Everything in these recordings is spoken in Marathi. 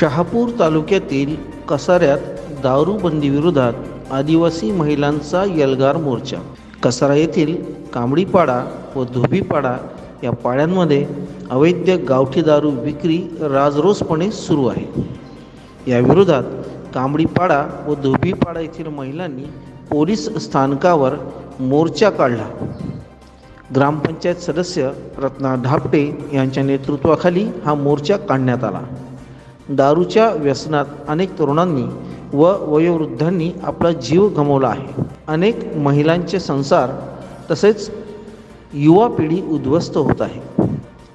शहापूर तालुक्यातील कसाऱ्यात दारूबंदीविरोधात आदिवासी महिलांचा यलगार मोर्चा. कसारा येथील कांबडीपाडा व धोबीपाडा या पाड्यांमध्ये अवैध गावठी दारू विक्री राजरोसपणे सुरू आहे. याविरोधात कांबडीपाडा व धोबीपाडा येथील महिलांनी पोलीस स्थानकावर मोर्चा काढला. ग्रामपंचायत सदस्य रत्ना ढापटे यांच्या नेतृत्वाखाली हा मोर्चा काढण्यात आला. दारूच्या व्यसनात अनेक तरुणांनी व वयोवृद्धांनी आपला जीव गमावला आहे. अनेक महिलांचे संसार तसेच युवा पिढी उद्ध्वस्त होत आहे.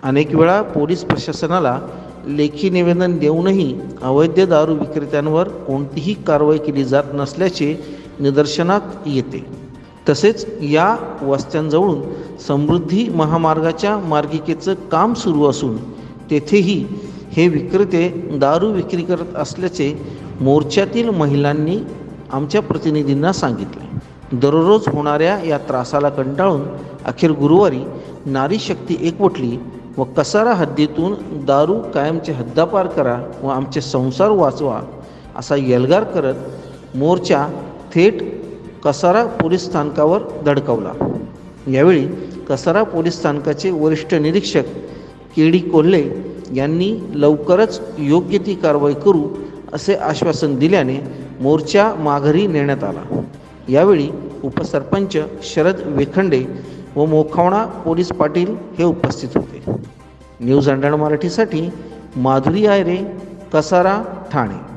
अनेक वेळा पोलीस प्रशासनाला लेखी निवेदन देऊनही अवैध दारू विक्रेत्यांवर कोणतीही कारवाई केली जात नसल्याचे निदर्शनात येते. तसेच या वस्त्यांजवळून समृद्धी महामार्गाच्या मार्गिकेचं काम सुरू असून तेथेही हे विक्रेते दारू विक्री करत असल्याचे मोर्चातील महिलांनी आमच्या प्रतिनिधींना सांगितले. दररोज होणाऱ्या या त्रासाला कंटाळून अखेर गुरुवारी नारी शक्ती एकवटली व कसारा हद्दीतून दारू कायमचे हद्दापार करा व आमचे संसार वाचवा असा यलगार करत मोर्चा थेट कसारा पोलीस स्थानकावर धडकवला. यावेळी कसारा पोलीस स्थानकाचे वरिष्ठ निरीक्षक के डी कोल्हे यांनी लवकरच योग्य ती कारवाई करू असे आश्वासन दिल्याने मोर्चा माघारी नेण्यात आला. यावेळी उपसरपंच शरद वेखंडे व मोखावणा पोलीस पाटील हे उपस्थित होते. न्यूज हंड्रेड मराठीसाठी माधुरी आयरे कसारा ठाणे.